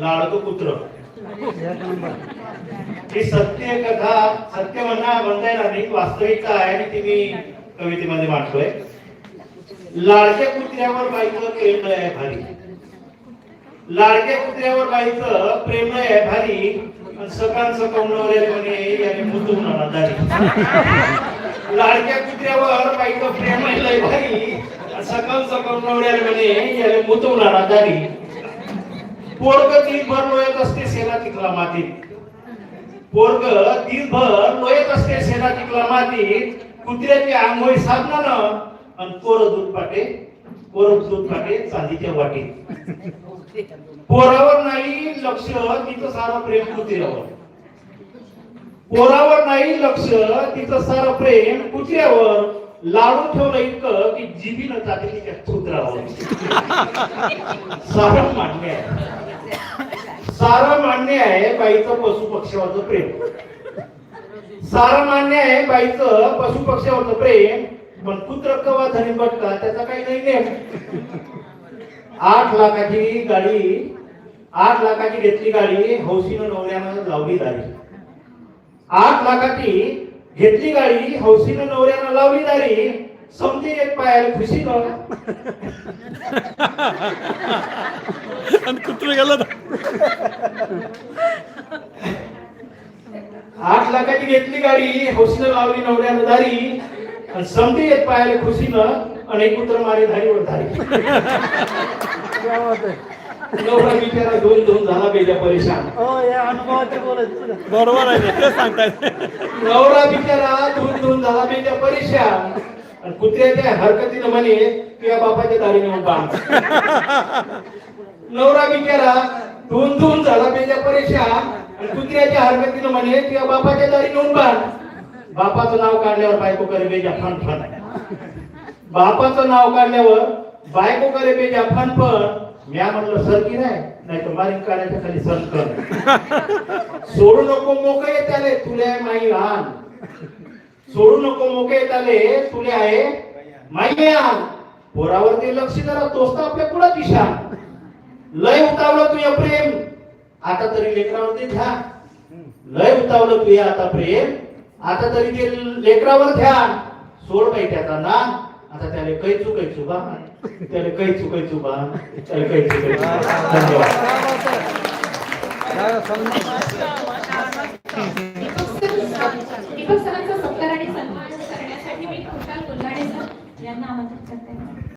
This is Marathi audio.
लाडको कुत्र ही सत्य कथा सत्य म्हणा म्हणता येणार नाही वास्तविकता आहे आणि ती मी कवितेमध्ये मांडतोय. लाडक्या कुत्र्यावर बाईचं प्रेम आहे भारी. लाडक्या कुत्र्यावर बाईचं प्रेम आहे भारी. आणि सकाळ सकवणारे म्हणे याने मुतून दारी लाडक्या कुत्र्यावर बाईचं प्रेम आहे लय भारी. आणि सकाळ सकवणारे म्हणे याने मुतून दारी पोरग दिनभर लोयत असते सेना तिकला मातीत. पोरग दिनभर लोयत असते सेना तिकला मातीत. कुत्र्याची आंघोळी साधनानं आणि कोर दूध पाटे कोर दूध पाटे चांदीच्या वाटीत. पोरावर नाही लक्ष तिचं सारं प्रेम कुत्र्यावर. पोरावर नाही लक्ष तिचं सारं प्रेम कुत्र्यावर. लाडून ठेवलं इतकं की जिबीनं जाते तिच्या कुत्र्यावर. सारं मान्य आहे. सारं मान्य आहे बाईचं पशुपक्षावरचं प्रेम. सारं मान्य आहे बाईचं पशुपक्षावरचं प्रेम पण कुत्र कवा धनी बटका त्याचा काही नाही नेम. आठ लाखाची गाडी आठ लाखाची घेतली गाडी हौसीनं नवऱ्यानं लावली दारी. आठ लाखाची घेतली गाडी हौसीनं नवऱ्यानं लावली दारी. समजे एक पायाला खुशी आणि कुत्र गेला आठ लाखाची घेतली गाडी हौसीनं लावली नवऱ्यानं दारी समजे एक पायाला खुशीनं आणि एक कुत्र मारे धारीवर धारी नवरा बिचारा दोन दोन झाला बेजा परेशान. बरोबर आहे ते सांगतायत. नवरा बिचारा दोन दोन झाला बेजा परेशान. आणि कुत्र्याच्या हरकतीनं म्हणे किंवा बापाच्या दारी नेऊन बांध नवरा बिचारा दोन दोन झाला बेजा परीक्षा आणि कुत्र्याच्या हरकतीनं म्हणे किंवा बापाच्या दारी नोंद बांध बापाचं नाव काढल्यावर बायको करे बेजा फन फन बापाचं नाव काढल्यावर बायको करे बेजा फन फन म्या म्हटलं सर की नाही? नाही तर मारिंग काढायच्या खाली सर कर. सोडू नको मोकळे येत आले तुले आहे माई लहान सोडू नको मोकळे येत आले तुले आहे माई लहान पोरावरती लक्ष करा तोच तर आपल्या कुणा दिशा लय उतावलं तुझ्या प्रेम. आता तरी लेकरावरती ध्यान लय उतावलं तुझ्या आता प्रेम. आता तरी ते लेकरावर ध्यान सोड बाई त्याचा ना आता त्याला कैचू कैचू बा त्याला कैचू कैचू बा त्याला कैचू कैचू धन्यवाद. दीपक सरांचा सत्कार आणि सन्मान करण्यासाठी मी कुशाल गुल्हाणे सर यांना आमंत्रित करते.